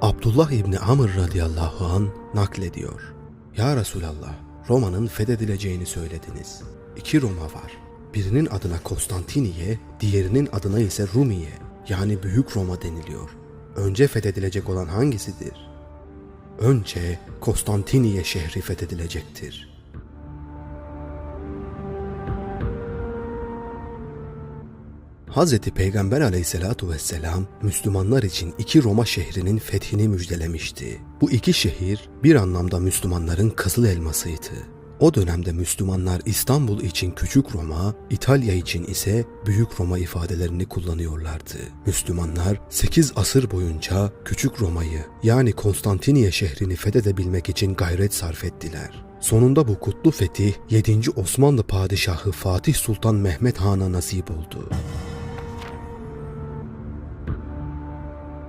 Abdullah İbni Amr radıyallahu an naklediyor. Ya Resulallah, Roma'nın fethedileceğini söylediniz. İki Roma var. Birinin adına Konstantiniye, diğerinin adına ise Rumiye yani Büyük Roma deniliyor. Önce fethedilecek olan hangisidir? Önce Konstantiniye şehri fethedilecektir. Hz. Peygamber aleyhissalatu vesselam Müslümanlar için iki Roma şehrinin fethini müjdelemişti. Bu iki şehir bir anlamda Müslümanların kızıl elmasıydı. O dönemde Müslümanlar İstanbul için Küçük Roma, İtalya için ise Büyük Roma ifadelerini kullanıyorlardı. Müslümanlar 8 asır boyunca Küçük Roma'yı yani Konstantiniye şehrini fethedebilmek için gayret sarf ettiler. Sonunda bu kutlu fetih 7. Osmanlı Padişahı Fatih Sultan Mehmet Han'a nasip oldu.